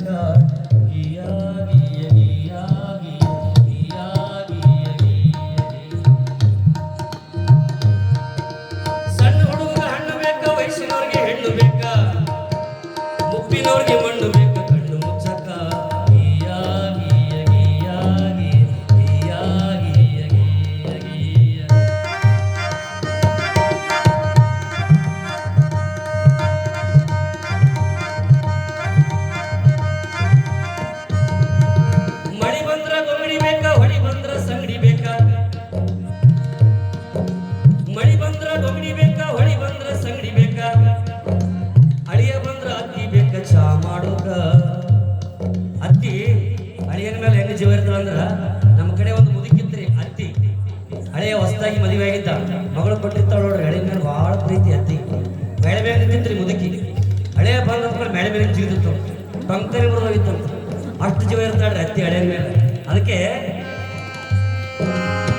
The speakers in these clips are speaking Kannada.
Yeah. ಸಂಗಡಿ ಅಂಗಡಿ ಬೇಕಾ? ಮಳಿ ಬಂದ್ರ ಡೊಂಗಡಿ ಬೇಕಾ? ಹೊಳಿ ಬಂದ್ರ ಸಂಗಡಿ ಬೇಕಾ? ಅಳಿಯ ಬಂದ್ರ ಅತ್ತಿ ಬೇಕಾ? ಚಾ ಮಾಡೋಕ. ಅತ್ತಿ ಅಳಿಯನ ಮೇಲೆ ಹೆಂಗ ಜೀವ ಇರ್ತದಂದ್ರ ನಮ್ಮ ಕಡೆ ಒಂದು ಮುದುಕಿತ್ರಿ ಅತ್ತಿ. ಹಳೆಯ ಹೊಸದಾಗಿ ಮದುವೆ ಆಗಿದ್ದ. ಮಗಳು ಕೊಟ್ಟಿರ್ತಾಳ ನೋಡ್ರಿ, ಹಳೆ ಮೇಲೆ ಬಹಳ ಪ್ರೀತಿ ಅತ್ತಿ. ಬೆಳೆ ಮೇಲೆ ನಿಂತ್ರಿ ಮುದುಕಿ. ಹಳೆಯ ಬಂದ ಮೇಲೆ ಮೇಲೆ ಜೀವಿತ್ತು ಟೊಂಕರಿ ಬರೋಗಿತ್ತು ಅಷ್ಟು ಜೀವ ಇರ್ತಾಳ್ರಿ ಅತ್ತಿ ಹಳೆಯ ಮೇಲೆ. ಅದಕ್ಕೆ Música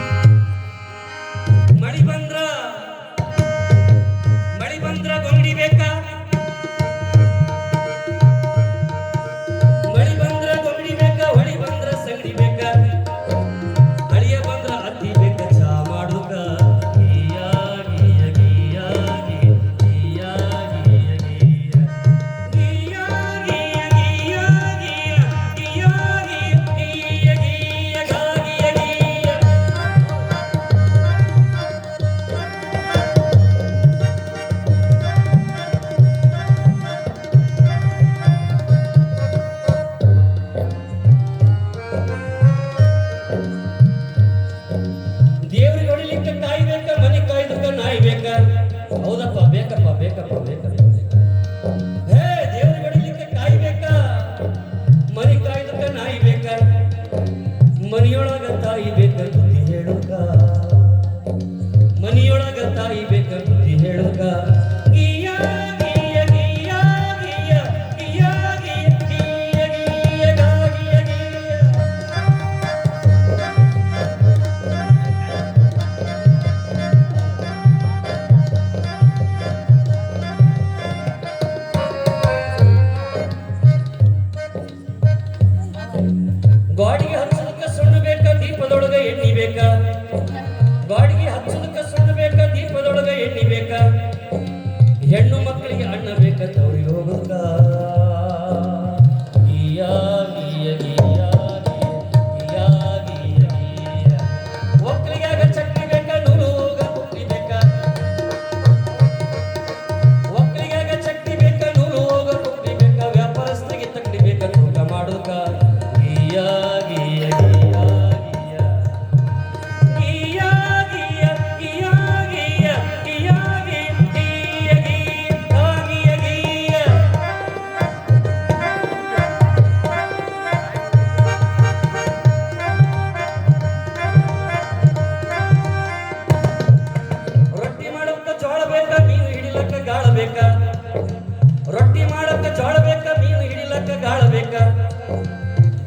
ಗೀಯ ಗಾಡಿಗೆ ಹಚ್ಚದಕ್ಕ ಸುಣ್ಣ ಬೇಕ? ದೀಪದೊಳಗ ಎಣ್ಣಿ ಬೇಕಾ? ಗಾಡಿಗೆ ಹಚ್ಚದಕ್ಕ ಸುಣ್ಣ ಹೆಣ್ಣು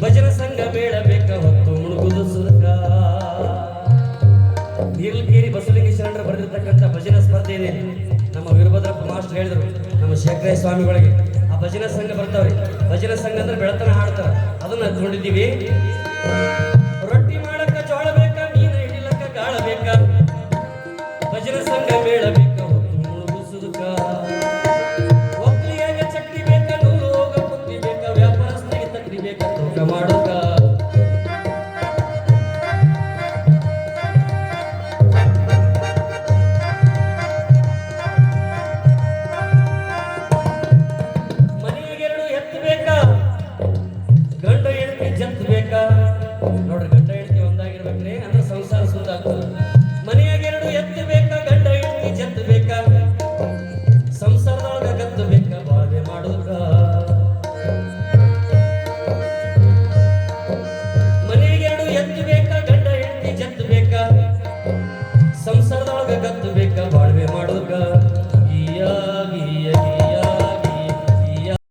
ಭಜನ ಸಂಘ ಬೇಡಬೇಕ ಹೊತ್ತು ಮುಳುಗುದು ಸುರಕ ನೀರ್ಲಕೇರಿ ಬಸವಲಿಂಗ ಶರಣರು ಬರೆದಿರ್ತಕ್ಕಂಥ ಭಜನಾ ಸ್ಪರ್ಧೆ ಇದೆ. ನಮ್ಮ ವೀರಭದ್ರಪ್ಪ ಮಾಸ್ಟರ್ ಹೇಳಿದ್ರು, ನಮ್ಮ ಶೇಖರ ಸ್ವಾಮಿಗಳಿಗೆ, ಆ ಭಜನ ಸಂಘ ಬರ್ತಾವ್ರಿ. ಭಜನ ಸಂಘ ಅಂದ್ರೆ ಬೆಳತನ ಹಾಡ್ತಾರ. ಅದನ್ನ ನೋಡಿದ್ದೀವಿ. ರೊಟ್ಟಿ